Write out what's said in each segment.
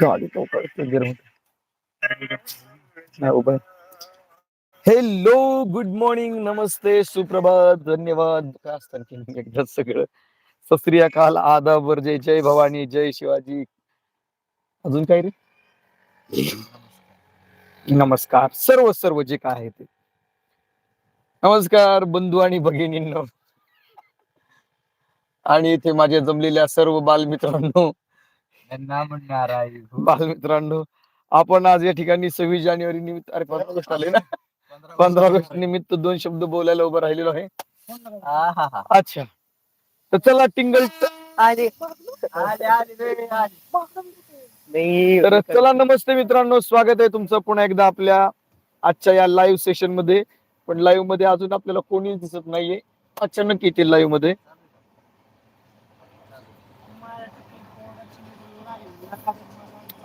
गाडी नाही उभं हॅलो गुड मॉर्निंग नमस्ते सुप्रभात धन्यवाद. काय असतं एकदा सगळं. सस्त्री अकाल आदाबर जय जय भवानी जय शिवाजी. अजून काय रे? नमस्कार. सर्व सर्व जे काय आहे ते. नमस्कार बंधू आणि भगिनींनो. आणि इथे माझ्या जमलेल्या सर्व बालमित्रांनो. त्यांना म्हणणार आहे बालमित्रांनो आपण आज या ठिकाणी सव्वीस जानेवारी निमित्त अरे पंधरा ऑगस्ट आले ना? पंधरा ऑगस्ट निमित्त दोन शब्द बोलायला उभं राहिलेलो आहे. अच्छा. तर चला टिंगल तर चला नमस्ते मित्रांनो स्वागत आहे तुमचं पुन्हा एकदा आपल्या आजच्या या लाईव्ह सेशनमध्ये. पण लाईव्हमध्ये अजून आपल्याला कोणीच दिसत नाहीये. अचानक येते लाईव्हमध्ये.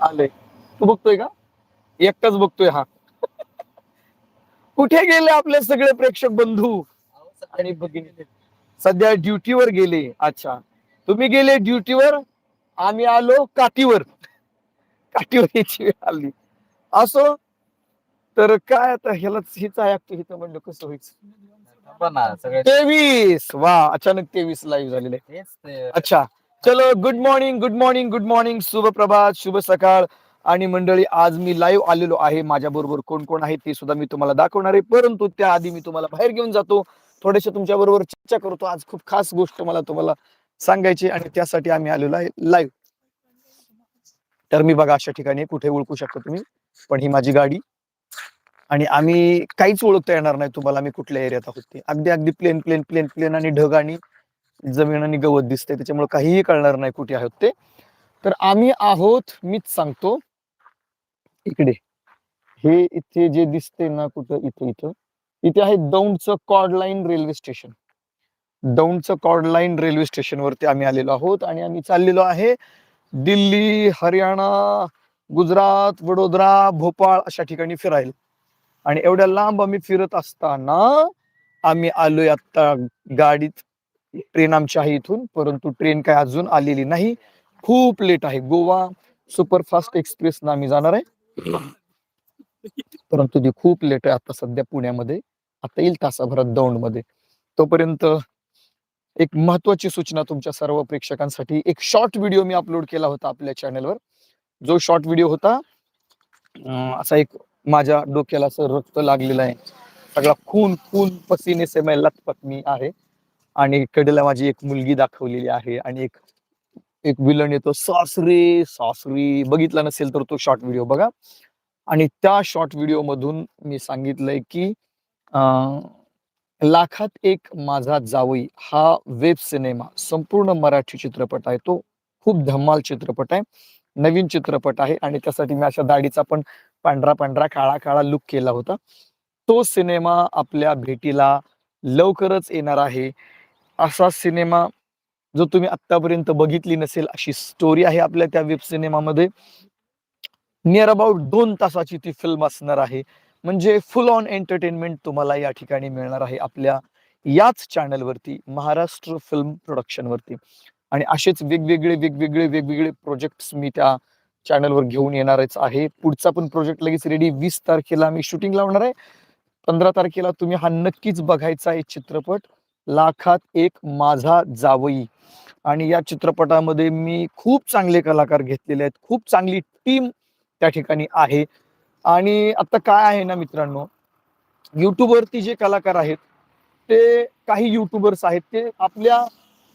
आले तू बघतोय का? एकटाच बघतोय हा. कुठे गेले आपले सगळे प्रेक्षक बंधू? आणि भगिनी सध्या ड्युटीवर गेले. अच्छा. तुम्ही गेले ड्युटीवर आम्ही आलो काठीवर. काठीवर याची वेळ आली. असो. तर काय आता ह्यालाच हिच ऐकतो हिचं म्हणलं कसं व्हायचं? सगळे तेवीस. वा अचानक तेवीस लाईव्ह झालेले. अच्छा. चलो good morning good morning good morning शुभ प्रभात शुभ सकाळ. आणि मंडळी आज मी लाईव्ह आलेलो आहे माझ्या बरोबर कोण कोण आहे ते सुद्धा मी तुम्हाला दाखवणार आहे. परंतु त्याआधी मी तुम्हाला बाहेर घेऊन जातो. थोडेसे तुमच्या बरोबर चर्चा करतो. आज खूप खास गोष्ट मला तुम्हाला सांगायची आणि त्यासाठी आम्ही आलेलो आहे लाईव्ह तर मी बघा अशा ठिकाणी कुठे ओळखू शकता तुम्ही पण ही माझी गाडी. आणि आम्ही काहीच ओळखता येणार नाही तुम्हाला मी कुठल्या एरियात आहोत ते. अगदी अगदी प्लेन प्लेन प्लेन प्लेन आणि ढग आणि जमीन आणि गवत दिसते त्याच्यामुळे काहीही कळणार नाही कुठे आहोत ते. तर आम्ही आहोत मीच सांगतो इकडे. हे इथे जे दिसते ना कुठं इथं इथं इथे आहे दौंडचं कॉर्ड लाईन रेल्वे स्टेशन. दौंडचं कॉर्ड लाईन रेल्वे स्टेशन वरती आम्ही आलेलो आहोत आणि आम्ही चाललेलो आहे दिल्ली हरियाणा गुजरात वडोदरा भोपाळ अशा ठिकाणी फिरायला. आणि एवढ्या लांब आम्ही फिरत असताना आम्ही आलोय आता गाडीत. ट्रेन आमची आहे इथून परंतु ट्रेन काय अजून आलेली नाही. खूप लेट आहे. गोवा सुपरफास्ट एक्सप्रेस ना आम्ही जाणार आहे. परंतु ती खूप लेट आहे आता सध्या पुण्यामध्ये. आता येईल तासाभरात दौंडमध्ये तोपर्यंत एक महत्वाची सूचना तुमच्या सर्व प्रेक्षकांसाठी. एक शॉर्ट व्हिडिओ मी अपलोड केला होता आपल्या चॅनलवर जो शॉर्ट व्हिडिओ होता असा एक माझ्या डोक्याला असं रक्त लागलेलं आहे. सगळा खून खून पसीने से मैं लथपथ मी आहे. आणि कडेला माझी एक मुलगी दाखवलेली आहे आणि एक एक विलन येतो सासरे सासरी. बघितला नसेल तर तो शॉर्ट व्हिडिओ बघा. आणि त्या शॉर्ट व्हिडिओ मधून मी सांगितलंय की लाखात एक माझा जावई हा वेब सिनेमा संपूर्ण मराठी चित्रपट आहे. तो खूप धमाल चित्रपट आहे. नवीन चित्रपट आहे आणि त्यासाठी मी अशा दाढीचा पण पांढरा पांढरा काळा काळा लुक केला होता. तो सिनेमा आपल्या भेटीला लवकरच येणार आहे. असा सिनेमा जो तुम्ही आतापर्यंत बघितली नसेल अशी स्टोरी आहे आपल्या त्या वेब सिनेमामध्ये. नियर अबाउट दोन तासाची ती फिल्म असणार आहे. म्हणजे फुल ऑन एंटरटेनमेंट तुम्हाला या ठिकाणी मिळणार आहे आपल्या याच चॅनलवरती महाराष्ट्र फिल्म प्रोडक्शन वरती. आणि असेच वेगवेगळे वेगवेगळे वेगवेगळे प्रोजेक्ट्स मी त्या चॅनलवर घेऊन येणारच आहे. पुढचा पण प्रोजेक्ट लगेच रेडी वीस तारखेला मी शूटिंग लावणार आहे. पंधरा तारखेला तुम्ही हा नक्कीच बघायचा आहे चित्रपट. लाखात एक माझा जावई. आणि या चित्रपटामध्ये मी खूप चांगले कलाकार घेतलेले आहेत. खूप चांगली टीम त्या ठिकाणी आहे. आणि आता काय आहे ना मित्रांनो? युट्यूबवरती जे कलाकार आहेत ते काही युट्यूबर्स आहेत ते आपल्या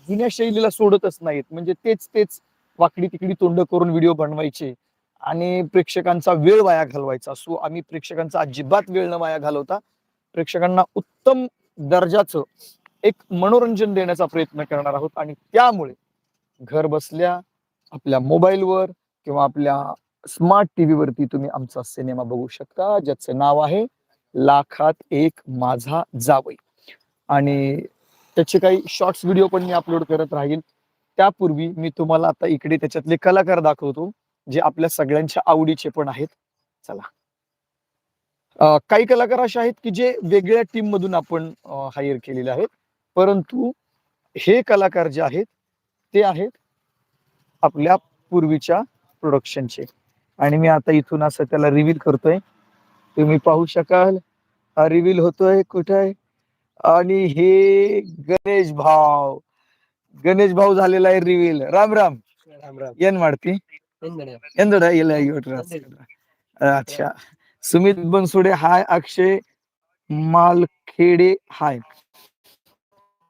जुन्या शैलीला सोडतच नाहीत. म्हणजे तेच तेच वाकडी तिकडी तोंड करून व्हिडिओ बनवायचे. आणि प्रेक्षकांचा वेळ वाया घालवायचा. सो आम्ही प्रेक्षकांचा अजिबात वेळ न वाया घालवता प्रेक्षकांना उत्तम दर्जाचं एक मनोरंजन देण्याचा प्रयत्न करणार आहोत आणि त्यामुळे घर बसल्या आपल्या मोबाईलवर किंवा आपल्या स्मार्ट टीव्ही वरती तुम्ही आमचा सिनेमा बघू शकता ज्याचं नाव आहे लाखात एक माझा जावई. आणि त्याचे काही शॉर्ट्स व्हिडिओ पण मी अपलोड करत राहील. त्यापूर्वी मी तुम्हाला आता इकडे त्याच्यातले कलाकार दाखवतो जे आपल्या सगळ्यांच्या आवडीचे पण आहेत. चला. काही कलाकार असे आहेत की जे वेगळ्या टीम मधून आपण हायर केलेले आहेत. परंतु हे कलाकार जे आहेत ते आहेत आपल्या पूर्वीच्या प्रोडक्शनचे आणि मी आता इथून असं त्याला रिव्हील करतोय तुम्ही पाहू शकाल हा रिव्हील होतोय कुठे आहे आणि हे गणेश भाव गणेश भाऊ झालेला आहे रिव्हील राम राम राम राम ಏನ್ ಮಾಡ್ತಿ ಎಂದಡ ಇಲ್ಲ ಇವತ್ತು अच्छा सुमित बनसोडे हाय अक्षय मालखेडे हाय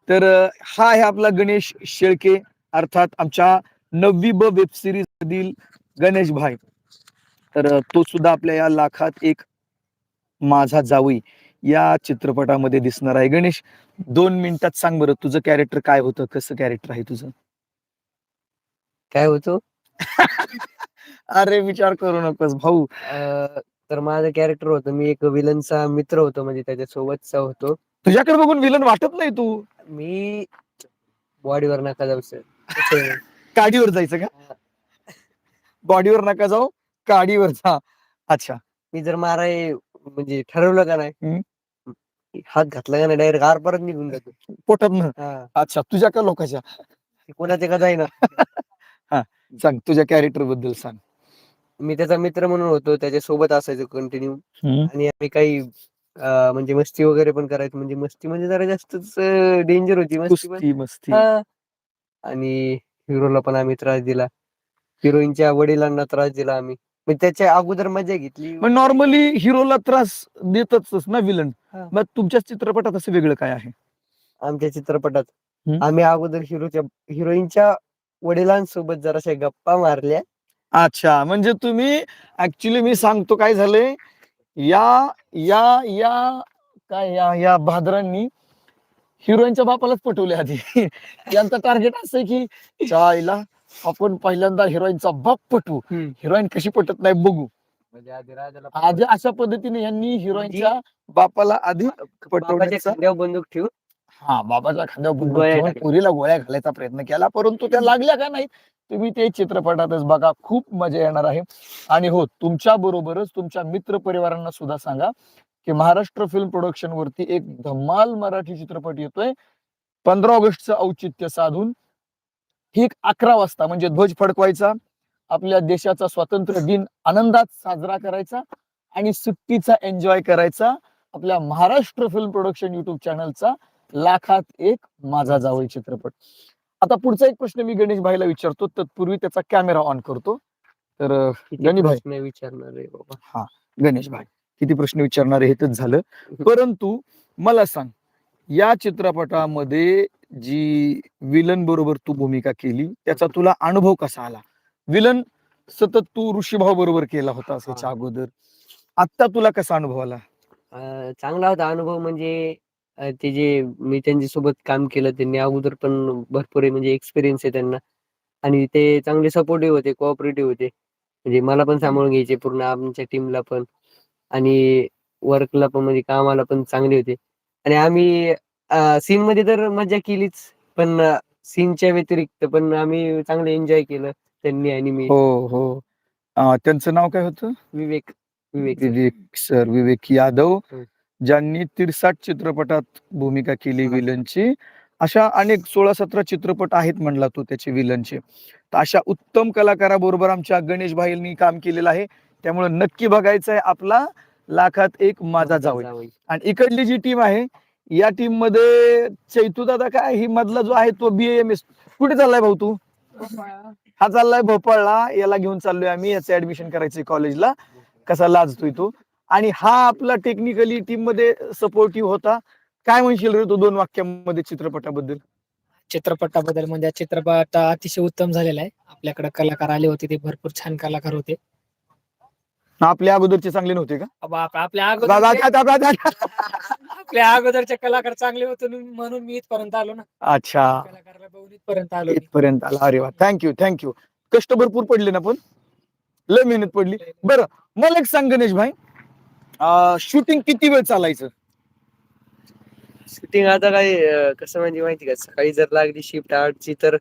तर हा आहे आपला गणेश शेळके अर्थात आमच्या नववी ब वेब सिरीज मधील गणेश भाई. तर तो सुद्धा आपल्या या लाखात एक माझा जावई या चित्रपटामध्ये दिसणार आहे. गणेश दोन मिनिटात सांग बरं तुझं कॅरेक्टर काय होतं? कसं कॅरेक्टर आहे तुझं? काय होतो? अरे विचार करू नकोस भाऊ. अं, तर माझं कॅरेक्टर होतं मी एक विलनचा मित्र होतो म्हणजे त्याच्या सोबतचा होतो. तुझ्याकडे बघून विलन वाटत नाही तू. मी बॉडीवर नका जाऊ सर. काडीवर जायचं का? बॉडीवर नका जाऊ काडीवर जा. अच्छा. मी जर माराय म्हणजे ठरवलं का नाही. हात घातला का नाही डायरेक्ट आर परत निघून जातो. पोटात न. हा. अच्छा तुझ्या का लोकांच्या? ते कोणाच्या का जाईना. सांग तुझ्या कॅरेक्टरबद्दल सांग. मी त्याचा मित्र म्हणून होतो त्याच्या सोबत असायचो कंटिन्यू आणि आम्ही काही अं, म्हणजे मस्ती वगैरे पण करायचो. म्हणजे मस्ती म्हणजे जरा जास्तच डेंजर होती. मस्ती पण कुस्ती मस्ती. हा. आणि हिरोला पण आम्ही त्रास दिला. हिरोईनच्या वडिलांना त्रास दिला आम्ही. म्हणजे त्याच्या अगोदर मजा घेतली. मग नॉर्मली हिरोला त्रास देतच ना विलन हा. मग तुमच्या चित्रपटात असं वेगळं काय आहे? आमच्या चित्रपटात. आम्ही अगोदर हिरोच्या हिरोईनच्या वडिलांसोबत जराशा गप्पा मारल्या. अच्छा. म्हणजे तुम्ही ऍक्च्युली मी सांगतो काय झालंय? या या या काय या या भादरांनी हिरोईनच्या बापालाच पटवले आधी. यांचं टार्गेट असं की चायला आपण पहिल्यांदा हिरोईनचा बाप पटवू. हिरोईन कशी पटत नाही बघू. म्हणजे आधी राजाला आधी अशा पद्धतीने यांनी हिरोईनच्या बापाला आधी पटवण्याचा बंदूक ठेवून हा गोळ्या ठेवून टाकल्या. पुरीला गोळ्या घालायचा प्रयत्न केला परंतु त्या लागल्या का नाही तुम्ही ते चित्रपटातच बघा खूप मजा येणार आहे. आणि हो तुमच्या बरोबरच तुमच्या मित्र परिवारांना सुद्धा सांगा की महाराष्ट्र फिल्म प्रोडक्शन वरती एक धमाल मराठी चित्रपट येतोय. पंधरा ऑगस्टचं औचित्य साधून. ठीक अकरा वाजता म्हणजे ध्वज फडकवायचा आपल्या देशाचा स्वातंत्र्य दिन आनंदात साजरा करायचा आणि सुट्टीचा एन्जॉय करायचा आपल्या महाराष्ट्र फिल्म प्रोडक्शन युट्यूब चॅनलचा लाखात एक माझा जावई चित्रपट. आता पुढचा एक प्रश्न मी गणेश भाईला विचारतो तत्पूर्वी त्याचा कॅमेरा ऑन करतो. तर अं, किती गणी भाई. विचारणार आहे बाबा? गणेश भाई. किती प्रश्न विचारणार आहे हेच झालं. परंतु मला सांग या चित्रपटामध्ये जी विलन बरोबर तू भूमिका केली त्याचा तुला अनुभव कसा आला? विलन सतत तू ऋषीभाऊ बरोबर केला होता त्याच्या अगोदर. आता तुला कसा अनुभव आला? चांगला होता अनुभव म्हणजे ते जे मी त्यांच्यासोबत काम केलं त्यांनी अगोदर पण भरपूर आहे म्हणजे एक्सपिरियन्स आहे त्यांना. आणि ते चांगले सपोर्टिव्ह होते कोऑपरेटिव्ह होते. म्हणजे मला पण सांभाळून घ्यायचे पूर्ण आमच्या टीमला पण. आणि वर्कला पण म्हणजे कामाला पण चांगले होते. आणि आम्ही सीन मध्ये तर मजा केलीच. पण सीनच्या व्यतिरिक्त पण आम्ही चांगलं एन्जॉय केलं त्यांनी आणि मी. हो हो. त्यांचं नाव काय होतं? विवेक विवेक. विवेक सर विवेक यादव. ज्यांनी तिरसाट चित्रपटात भूमिका केली. विलनची. अशा अनेक सोळा सतरा चित्रपट आहेत म्हणला तो त्याचे विलनचे. तर अशा उत्तम कलाकाराबरोबर आमच्या गणेश भाईंनी काम केलेलं आहे. त्यामुळे नक्की बघायचं आहे आपला लाखात एक माझा जावई. जावई. आणि इकडली जी टीम आहे या टीममध्ये चैतू दादा काय ही मधला जो आहे तो बी एम एस कुठे चाललाय भाऊ तू? हा चाललाय भोपाळला. याला घेऊन चाललोय आम्ही. याचं ऍडमिशन करायचंय कॉलेजला कसा लाजतोय तो? आणि हा आपला टेक्निकली टीममध्ये सपोर्टिव्ह होता. काय म्हणशील रे तू दोन वाक्यामध्ये चित्रपटाबद्दल? चित्रपटाबद्दल म्हणजे चित्रपट अतिशय उत्तम झालेला आहे. आपल्याकडे कलाकार आले होते ते भरपूर छान कलाकार होते. आपल्या अगोदरचे चांगले नव्हते का? आपल्या अगोदर आपल्या अगोदरचे कलाकार चांगले होते म्हणून- म्हणून मी इथपर्यंत आलो ना. अच्छा. कलाकाराला बघून इथपर्यंत आलो मी. इथपर्यंत आला. अरे वा. थँक्यू थँक्यू कष्ट भरपूर पडले ना पण? लय मेहनत पडली. बरं मला एक सांग गणेश भाई. शूटिंग किती वेळ चालायचं? शूटिंग आता काय अं, कसं म्हणजे माहिती का सकाळी जर लागली शिफ्ट आठची तर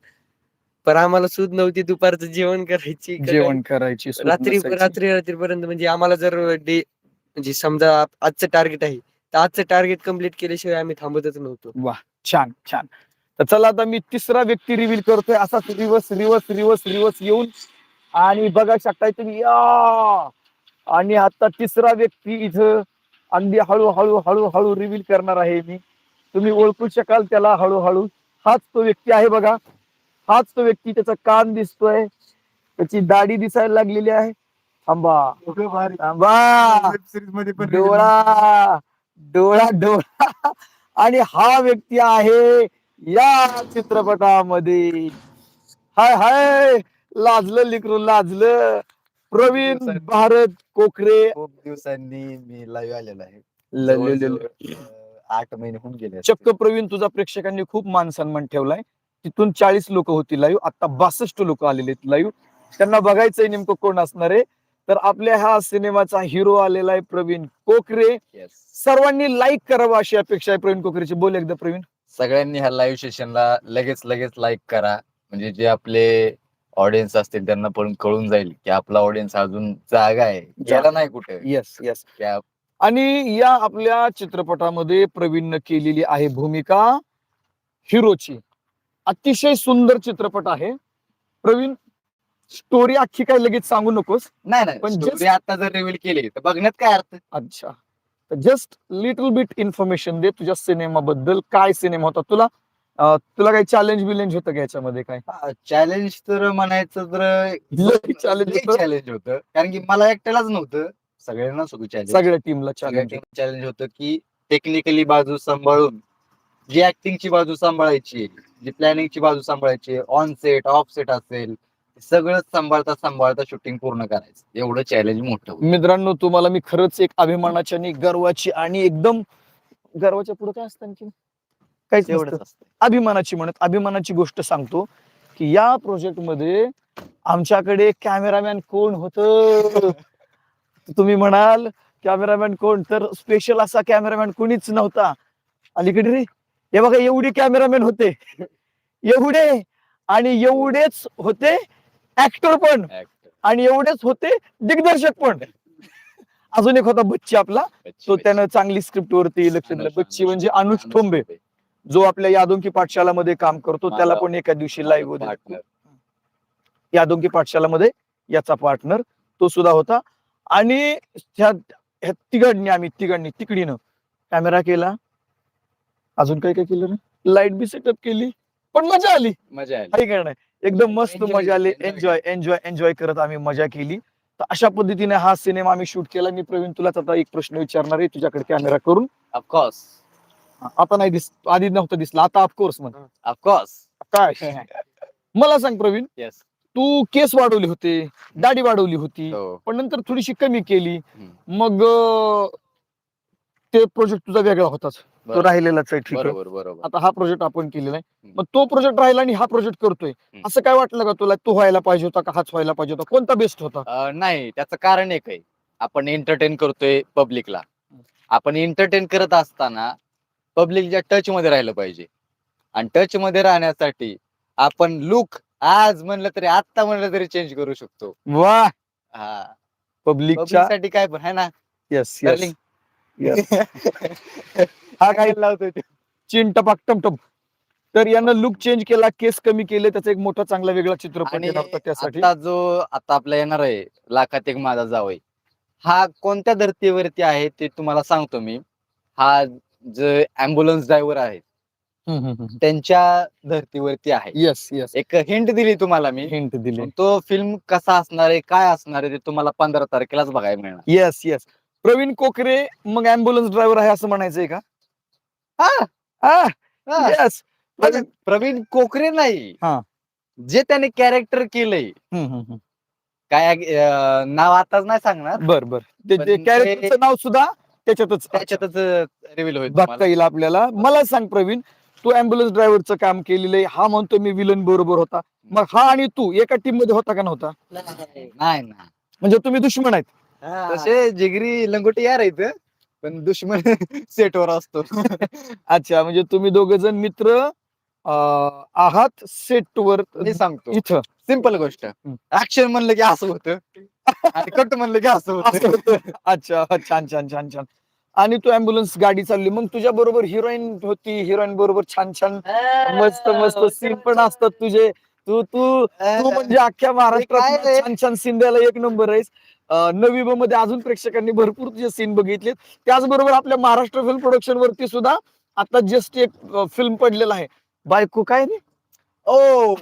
पण आम्हाला सूद नव्हती दुपारचं जेवण करायची. का जेवण करायची. सूट रात्री नसायची. रात्री रात्रीपर्यंत म्हणजे आम्हाला जर डे म्हणजे समजा आप- आजचं टार्गेट आहे तर आजचं टार्गेट कंप्लीट केल्याशिवाय आम्ही थांबतच नव्हतो. छान छान. तर चला आता मी तिसरा व्यक्ती रिव्हील करतोय असाच रिवर्स रिवर्स रिवर्स रिवर्स येऊन. आणि बघा शकताय तुम्ही या! आणि आता तिसरा व्यक्ती इथं अगदी हळूहळू हळूहळू रिव्हील करणार आहे मी. तुम्ही ओळखू शकाल त्याला हळूहळू. हाच तो व्यक्ती आहे बघा. हाच तो व्यक्ती त्याचा कान दिसतोय. त्याची दाढी दिसायला लागलेली आहे. थांबा. थांबा. सिरीजमध्ये पण डोळा. डोळा डोळा. आणि हा व्यक्ती आहे या चित्रपटामध्ये. हाय हाय. लाजलं लिकरू लाजलं. प्रवीण. भारत कोकरे. खूप दिवसांनी मी लाईव्ह आलेलो आहे. जवळजवळ, अं, आठ महिने होऊन गेले असतील. चक्क प्रवीण तुझा प्रेक्षकांनी खूप मान सन्मान ठेवलाय. तिथून चाळीस लोक होती लाईव्ह आता बासष्ट लोक आलेले आहेत लाईव्ह त्यांना बघायचंय नेमकं कोण असणार आहे. तर आपल्या ह्या सिनेमाचा हिरो आलेला आहे प्रवीण कोकरे. Yes. सर्वांनी लाईक करावं अशी अपेक्षा आहे प्रवीण कोकरेची. बोल एकदा प्रवीण. सगळ्यांनी ह्या लाईव्ह सेशनला लगेच लगेच लाईक करा. म्हणजे जे आपले ऑडियन्स असतील त्यांना पण कळून जाईल की आपला ऑडियन्स अजून जागा आहे. गेला नाही कुठे. येस येस त्या- आणि या आपल्या चित्रपटामध्ये प्रवीणनं केलेली आहे भूमिका हिरोची. अतिशय सुंदर चित्रपट आहे. प्रवीण स्टोरी अख्खी काय लगेच सांगू नकोस. नाही नाही. पण पण just- आता जर रिव्हील केली तर बघण्यात काय अर्थ? अच्छा. जस्ट लिटल बिट इन्फॉर्मेशन दे तुझ्या सिनेमाबद्दल काय सिनेमा होता? तुला तुला काही चॅलेंज बिलेंज होतं का याच्यामध्ये काय? चॅलेंज तर म्हणायचं तर होतं. चॅलेंज होतं. कारण की मला एकट्यालाच नव्हतं. सगळ्यांनाच होतं चॅलेंज सगळ्या टीमला चॅलेंज चॅलेंज होतं की टेक्निकली बाजू सांभाळून जी ऍक्टिंगची बाजू सांभाळायची जी प्लॅनिंगची बाजू सांभाळायची ऑन सेट ऑफ सेट असेल सगळं सांभाळता सांभाळता शूटिंग पूर्ण करायचं. एवढं चॅलेंज मोठं. मित्रांनो तुम्हाला मी खरंच एक अभिमानाची आणि गर्वाची आणि एकदम गर्वाच्या पुढे काय असतं आणखी काहीच एवढंच नसतं. असतं अभिमानाची म्हणत अभिमानाची गोष्ट सांगतो की या प्रोजेक्टमध्ये आमच्याकडे कॅमेरामॅन कोण होत? तुम्ही म्हणाल कॅमेरामॅन कोण? तर स्पेशल असा कॅमेरामॅन कोणीच नव्हता. अलीकडे रे. हे बघा एवढे कॅमेरामॅन होते. एवढे आणि एवढेच होते ऍक्टर पण. Actor. आणि एवढेच होते दिग्दर्शक पण. अजून एक होता बच्ची आपला. बच्ची, तो बच्ची. त्यानं चांगली स्क्रिप्ट वरती लक्ष दिलं. बच्ची. म्हणजे अनुष ठोंबे. ठोंबे. जो आपल्या यादोंकी पाठशालामध्ये काम करतो त्याला पण एका दिवशी लाईव्ह. यादोंकी पाठशालामध्ये याचा पार्टनर तो सुद्धा होता. आणि ह्या ह्या तिघांनी आम्ही तिघांनी तिकडीनं कॅमेरा केला. अजून काय काय केलं ना लाइट बी सेटअप केली. पण मजा आली. मजा आली. काही काय नाही? एकदम मस्त मजा आली. एन्जॉय एन्जॉय एन्जॉय करत आम्ही मजा केली. तर अशा पद्धतीने हा सिनेमा आम्ही शूट केला. मी प्रवीण तुलाच आता एक प्रश्न विचारणार आहे. तुझ्याकडे कॅमेरा करून. ऑफकोर्स आता नाही दिस आधी नव्हतं दिसला. आता ऑफकोर्स म्हण. ऑफकोर्स काय? मला सांग प्रवीण येस तू केस वाढवली होते दाढी वाढवली होती हो. पण नंतर थोडीशी कमी केली. हम्म. मग अं, ते प्रोजेक्ट तुझा वेगळा होताच. तो बरोबर. राहिलेलाच आहे ठीक आहे. बरोबर बरोबर. आता हा प्रोजेक्ट आपण केलेला आहे. हम्म. मग तो प्रोजेक्ट राहिला आणि हा प्रोजेक्ट करतोय. असं काय वाटलं का तुला? तो व्हायला पाहिजे होता का हाच व्हायला पाहिजे होता? कोणता बेस्ट होता? अं, नाही. त्याचं कारण एक आहे. आपण एंटरटेन करतोय पब्लिकला आपण एंटरटेन करत असताना पब्लिकच्या टच मध्ये राहिलं पाहिजे. आणि टच मध्ये राहण्यासाठी आपण लुक आज म्हणलं तरी आत्ता म्हणलं तरी चेंज करू शकतो. वा हा. पब्लिकच्या पब्लिकसाठी काय पण है ना? Yes Darling. हा काय लावतोय ते. चिन टपाक टमटम तर यानं लुक चेंज केला केस कमी केले त्याचा एक मोठा चांगला वेगळा चित्रपट आणि येणार होता त्यासाठी. आता जो आता आपला येणार आहे लाखात एक माझा जावई. हा कोणत्या धर्तीवरती आहे ते तुम्हाला सांगतो मी. हा जे अँब्युलन्स ड्रायव्हर आहे त्यांच्या धर्तीवरती आहे. येस येस एक हिंट दिली तुम्हाला मी. हिंट दिली. तो फिल्म कसा असणार आहे काय असणार आहे ते तुम्हाला पंधरा तारखेलाच बघायला मिळणार. येस येस प्रवीण कोकरे मग अँब्युलन्स ड्रायव्हर आहे असं म्हणायचंय का? हा, हा. येस प्रवीण कोकरे नाही. हा. जे त्याने कॅरेक्टर केलंय. काय अं, नाव आताच नाही सांगणार. बर बर. ते पण ते- कॅरेक्टरचं नाव सुद्धा त्याच्यातच त्याच्यातच रिव्हील होईल बघता. येईल आपल्याला. मला सांग प्रवीण तू अँब्युलन्स ड्रायव्हरचं काम केलेलं आहे. हा म्हणतो मी विलन बरोबर होता. मग हा आणि तू एका टीममध्ये होता का नव्हता? नाही ना म्हणजे तुम्ही दुश्मन आहेत. तसे जिगरी लंगोटी यार आहेत पण दुश्मन सेटवर असतो. अच्छा म्हणजे तुम्ही दोघ जण मित्र अं, आहात सेटवर मी सांगतो. इथं. सिंपल गोष्ट. ऍक्शन म्हणलं की असं होतं. आणि कट म्हणलं की असं होतं. अच्छा छान छान छान छान. आणि तू अँब्युलन्स गाडी चालली. मग तुझ्या बरोबर हिरोईन होती. हिरोईन बरोबर छान छान मस्त मस्त सीन पण असतात तुझे. तू तू तू म्हणजे अख्ख्या काय महाराष्ट्रात रे? छान छान सिंध्याला एक नंबर आहेस. अं, नवी ब मध्ये अजून प्रेक्षकांनी भरपूर तुझे सीन बघितले त्याचबरोबर आपल्या महाराष्ट्र फिल्म प्रोडक्शन वरती सुद्धा आता जस्ट एक फिल्म पडलेला आहे. बायको काय रे? ओ.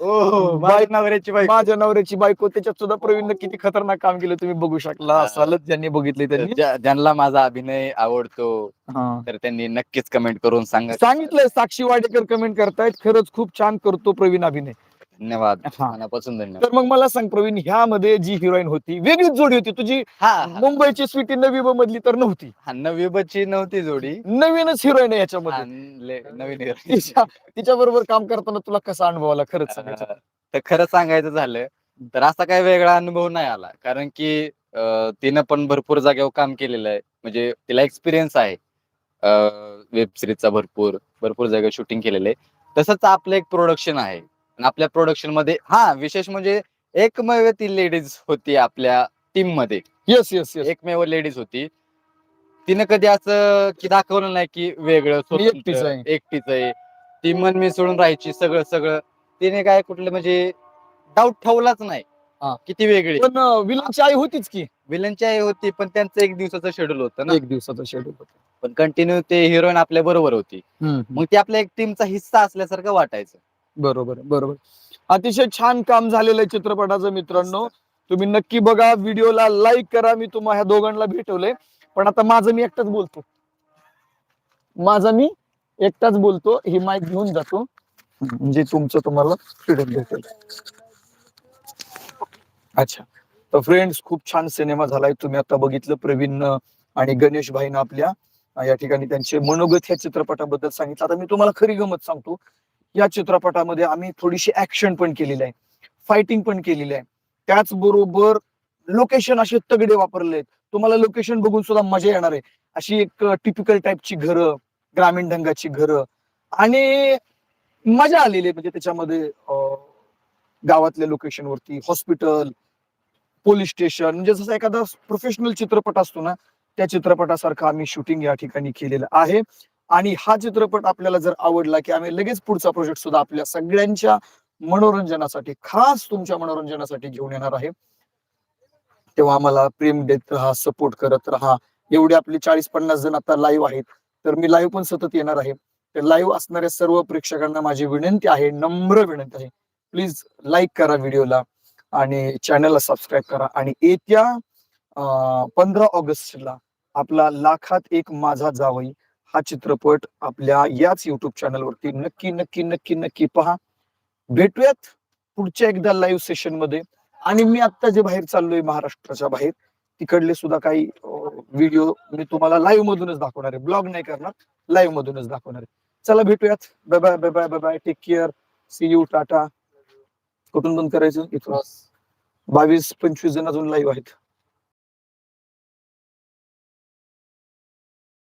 ओ बाय- नवऱ्याची बाईक माझ्या नवऱ्याची बायको त्याच्यात सुद्धा प्रवीणनं किती खतरनाक काम केलं तुम्ही बघू शकला. हा. असालच ज्यांनी बघितले त्यांनी. ज्यांना माझा अभिनय आवडतो हा. तर त्यांनी नक्कीच कमेंट करून सांगा. सांगितलंय साक्षी वाडेकर कमेंट करतायत. खरंच खूप छान करतो प्रवीण अभिनय. धन्यवाद. हा. मनापासून धन्यवाद. तर मग मला सांग प्रवीण ह्यामध्ये जी हिरोईन होती वेगळीच जोडी होती. तुझी हा. मुंबईची स्वीटी नवी ब मधली तर नव्हती. हा नवी बच्ची नव्हती जोडी. नवीनच हिरोईन आहे याच्यामध्ये. ले- नवीन hero. तिच्या बरोबर काम करताना तुला कसा अनुभव आला? खरंच सांगायचं अं, तर खरं सांगायचं झालं तर असा काही वेगळा अनुभव नाही आला. कारण की अं, तिनं पण भरपूर जागेवर काम केलेलं आहे. म्हणजे तिला एक्सपिरियन्स आहे. वेब सिरीजचा भरपूर भरपूर जागेवर शूटिंग केलेलं आहे. तसंच आपलं एक प्रोडक्शन आहे. आपल्या प्रोडक्शनमध्ये हा विशेष म्हणजे एकमेव ती लेडीज होती आपल्या टीममध्ये. येस येस येस एकमेव लेडीज होती. तिनं कधी असं की दाखवलं नाही की वेगळं एकटीच आहे. एकटीच आहे. ती मन मिसळून राहायची सगळं सगळं. तिने काय कुठलं म्हणजे डाऊट ठेवलाच नाही. हा. किती वेगळी पण विलनची आई होतीच की. विलनची आई होती पण त्यांचं एक दिवसाचं शेड्यूल होतं ना. एक दिवसाचा शेड्यूल होता. पण कंटिन्यू ते हिरोईन आपल्या बरोबर होती. मग ती आपल्या एक टीमचा हिस्सा असल्यासारखं वाटायचं. बरोबर बरोबर अतिशय छान काम झालेलं आहे चित्रपटाचं मित्रांनो. तुम्ही नक्की बघा व्हिडिओला लाईक करा. मी तुम्हा ह्या दोघांना भेटवलंय. पण आता माझं मी एकटाच बोलतो. माझा मी एकटाच बोलतो. ही माईक घेऊन जातो. म्हणजे तुमचं तुम्हाला फ्रीडम भेटेल. अच्छा. तर फ्रेंड्स खूप छान सिनेमा झालाय. तुम्ही आता बघितलं प्रवीण आणि गणेश भाईनं आपल्या. या ठिकाणी त्यांचे मनोगत ह्या चित्रपटाबद्दल सांगितलं. आता मी तुम्हाला खरी गमत सांगतो. या चित्रपटामध्ये आम्ही थोडीशी ऍक्शन पण केलेली आहे. फायटिंग पण केलेली आहे. त्याचबरोबर लोकेशन असे तगडे वापरले आहेत. तुम्हाला लोकेशन बघून सुद्धा मजा येणार आहे. अशी एक टिपिकल टाईपची घरं ग्रामीण ढंगाची घरं. आणि मजा आलेली आहे. म्हणजे त्याच्यामध्ये गावातल्या लोकेशन वरती हॉस्पिटल पोलीस स्टेशन म्हणजे जसं एखादा प्रोफेशनल चित्रपट असतो ना त्या चित्रपटासारखं आम्ही शूटिंग या ठिकाणी केलेलं आहे. आणि हा चित्रपट आपल्याला जर आवडला की आम्ही लगेच पुढचा प्रोजेक्ट सुद्धा आपल्या सगळ्यांच्या मनोरंजनासाठी खास तुमच्या मनोरंजनासाठी घेऊन येणार आहे. तेव्हा आम्हाला प्रेम देत राहा सपोर्ट करत राहा. एवढे आपले चाळीस पन्नास जण आता लाईव्ह आहेत. तर मी लाईव्ह पण सतत येणार आहे. तर लाईव्ह असणाऱ्या सर्व प्रेक्षकांना माझी विनंती आहे नम्र विनंती आहे. प्लीज लाईक करा व्हिडिओला आणि चॅनलला सबस्क्राईब करा. आणि येत्या पंधरा ऑगस्टला आपला लाखात एक माझा जावई हा चित्रपट आपल्या याच युट्यूब चॅनलवरती नक्की नक्की नक्की नक्की पहा. भेटूयात पुढच्या एकदा लाईव्ह सेशनमध्ये. आणि मी आता जे बाहेर चाललोय महाराष्ट्राच्या बाहेर तिकडले सुद्धा काही व्हिडिओ मी तुम्हाला लाईव्ह मधूनच दाखवणार आहे. ब्लॉग नाही करणार लाईव्ह मधूनच दाखवणार आहे. चला भेटूयात. Bye bye bye bye bye bye take care see you tata कुठून बंद करायचं? इथून. बावीस पंचवीस जण अजून लाईव्ह आहेत.